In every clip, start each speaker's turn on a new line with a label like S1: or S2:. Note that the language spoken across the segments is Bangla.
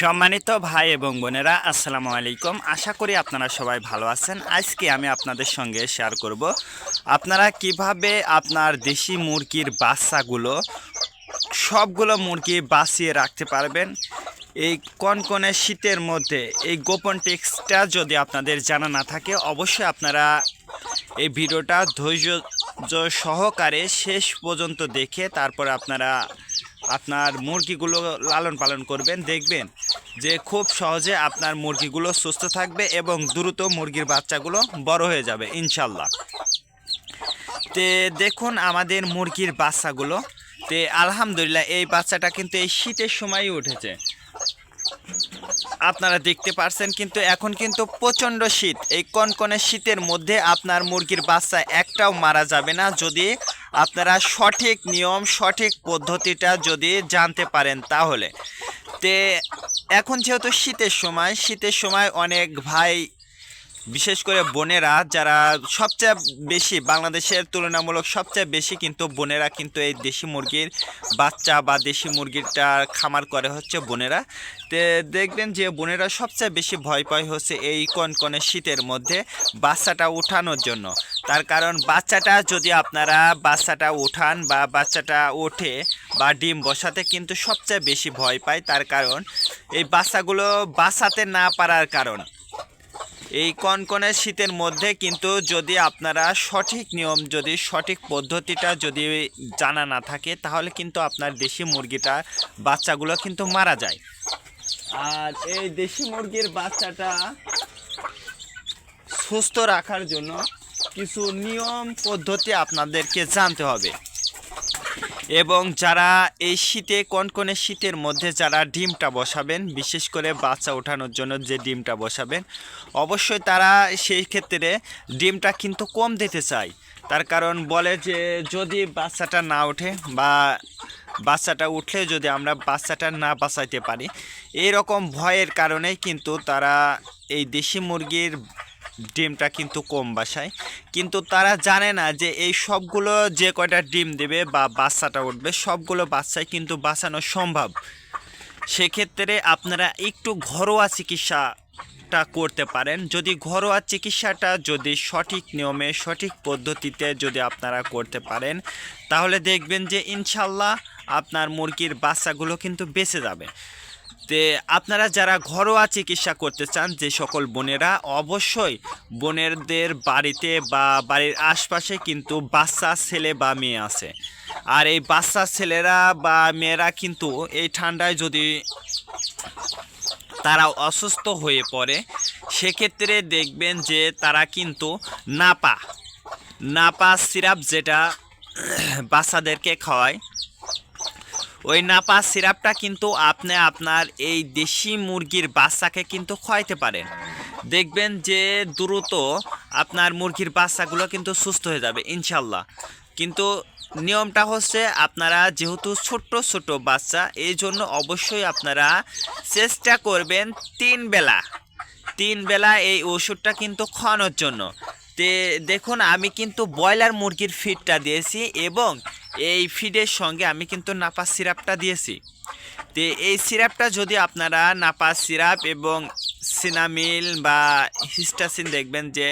S1: সম্মানিত ভাই এবং বোনেরা, আসসালামু আলাইকুম। আশা করি আপনারা সবাই ভালো আছেন। আজকে আমি আপনাদের সঙ্গে শেয়ার করব আপনারা কীভাবে আপনার দেশি মুরগির বাচ্চাগুলো, সবগুলো মুরগি বাঁচিয়ে রাখতে পারবেন। এই কনকনে শীতের মধ্যে, এই গোপন টেক্সটা যদি আপনাদের জানা না থাকে, অবশ্যই আপনারা এই ভিডিওটা ধৈর্য সহকারে শেষ পর্যন্ত দেখে তারপরে আপনারা আপনার মুরগিগুলো লালন পালন করবেন, দেখবেন যে খুব সহজে আপনার মুরগিগুলো সুস্থ থাকবে এবং দ্রুত মুরগির বাচ্চাগুলো বড় হয়ে যাবে, ইনশাল্লাহ। তে দেখুন আমাদের মুরগির বাচ্চাগুলো, তে আলহামদুলিল্লাহ এই বাচ্চাটা কিন্তু এই শীতের সময়ই উঠেছে। আপনারা দেখতে পারছেন কিন্তু এখন কিন্তু প্রচণ্ড শীত, এই কনকনে শীতের মধ্যে আপনার মুরগির বাচ্চা একটাও মারা যাবে না, যদি আপনারা সঠিক নিয়ম, সঠিক পদ্ধতিটা যদি জানতে পারেন তাহলে। তে এখন যেহেতু শীতের সময় শীতের সময় অনেক ভাই বিশেষ করে বোনেরা যারা সবচেয়ে বেশি বাংলাদেশের তুলনামূলক সবচেয়ে বেশি কিন্তু বোনেরা কিন্তু এই দেশি মুরগির বাচ্চা বা দেশি মুরগিরটা খামার করে হচ্ছে বোনেরা। তে দেখবেন যে বোনেরা সবচেয়ে বেশি ভয় পায় হচ্ছে এই কনকনে শীতের মধ্যে বাচ্চাটা উঠানোর জন্য। তার কারণ বাচ্চাটা যদি আপনারা বাচ্চাটা উঠান বা বাচ্চাটা ওঠে বা ডিম বসাতে কিন্তু সবচেয়ে বেশি ভয় পায়। তার কারণ এই বাচ্চাগুলো বাঁচাতে না পারার কারণ। এই কনকনে শীতের মধ্যে কিন্তু যদি আপনারা সঠিক নিয়ম, যদি সঠিক পদ্ধতিটা যদি জানা না থাকে, তাহলে কিন্তু আপনার দেশি মুরগিটা, বাচ্চাগুলো কিন্তু মারা যায়। আর এই দেশি মুরগির বাচ্চাটা সুস্থ রাখার জন্য কিছু নিয়ম, পদ্ধতি আপনাদেরকে জানতে হবে। এবং যারা এই শীতে, কনকনে শীতের মধ্যে যারা ডিমটা বসাবেন, বিশেষ করে বাচ্চা ওঠানোর জন্য যে ডিমটা বসাবেন, অবশ্যই তারা সেই ক্ষেত্রে ডিমটা কিন্তু কম দিতে চায়। তার কারণ বলে যে যদি বাচ্চাটা না ওঠে বা বাচ্চাটা উঠলে যদি আমরা বাচ্চাটা না বাঁচাইতে পারি, এই রকম ভয়ের কারণেই কিন্তু তারা এই দেশি মুরগির ডিমটা কিন্তু কম বাসায়। কিন্তু তারা জানে না যে এই সবগুলো যে কয়টা ডিম দেবে বা বাচ্চাটা উঠবে, সবগুলো বাচ্চাই কিন্তু বাঁচানো সম্ভব। সেক্ষেত্রে আপনারা একটু ঘরোয়া চিকিৎসাটা করতে পারেন। যদি ঘরোয়া চিকিৎসাটা যদি সঠিক নিয়মে, সঠিক পদ্ধতিতে যদি আপনারা করতে পারেন, তাহলে দেখবেন যে ইনশাল্লাহ আপনার মুরগির বাচ্চাগুলো কিন্তু বেঁচে যাবে। তে আপনারা যারা ঘরোয়া চিকিৎসা করতে চান, যে সকল বোনেরা, অবশ্যই বোনেরদের বাড়িতে বা বাড়ির আশপাশে কিন্তু বাচ্চা ছেলে বা মেয়ে আছে। আর এই বাচ্চা ছেলেরা বা মেয়েরা কিন্তু এই ঠান্ডায় যদি তারা অসুস্থ হয়ে পড়ে, সেক্ষেত্রে দেখবেন যে তারা কিন্তু নাপা নাপা সিরাপ যেটা বাচ্চাদেরকে খাওয়ায়। ওই নাপা সিরাপটা কিন্তু আপনি আপনার এই দেশি মুরগির বাচ্চাকে কিন্তু খাওয়াইতে পারেন। দেখবেন যে দ্রুত আপনার মুরগির বাচ্চাগুলো কিন্তু সুস্থ হয়ে যাবে ইনশাল্লাহ কিন্তু নিয়মটা হচ্ছে আপনারা যেহেতু ছোট্ট ছোট বাচ্চা এই জন্য অবশ্যই আপনারা চেষ্টা করবেন তিন বেলা। তিন বেলা এই ওষুধটা কিন্তু খাওয়ানোর জন্য। তে, দেখুন, আমি কিন্তু ব্রয়লার মুরগির ফিডটা দিয়েছি এবং এই ফিডের সঙ্গে আমি কিন্তু নাপা সিরাপটা দিয়েছি। তে, এই সিরাপটা যদি আপনারা নাপা সিরাপ এবং সিনামিল বা হিস্টাসিন দেখবেন যে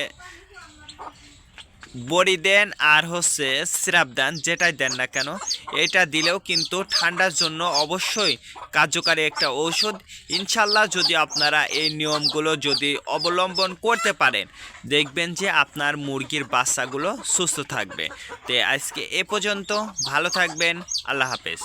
S1: বড়ি দেন আর হচ্ছে সিরাপ দেন, যেটাই দেন না কেন, এটা দিলেও কিন্তু ঠান্ডার জন্য অবশ্যই কার্যকারী একটা ঔষধ। ইনশাল্লাহ যদি আপনারা এই নিয়মগুলো যদি অবলম্বন করতে পারেন, দেখবেন যে আপনার মুরগির বাচ্চাগুলো সুস্থ থাকবে। তো আজকে এ পর্যন্ত, ভালো থাকবেন, আল্লাহ হাফেজ।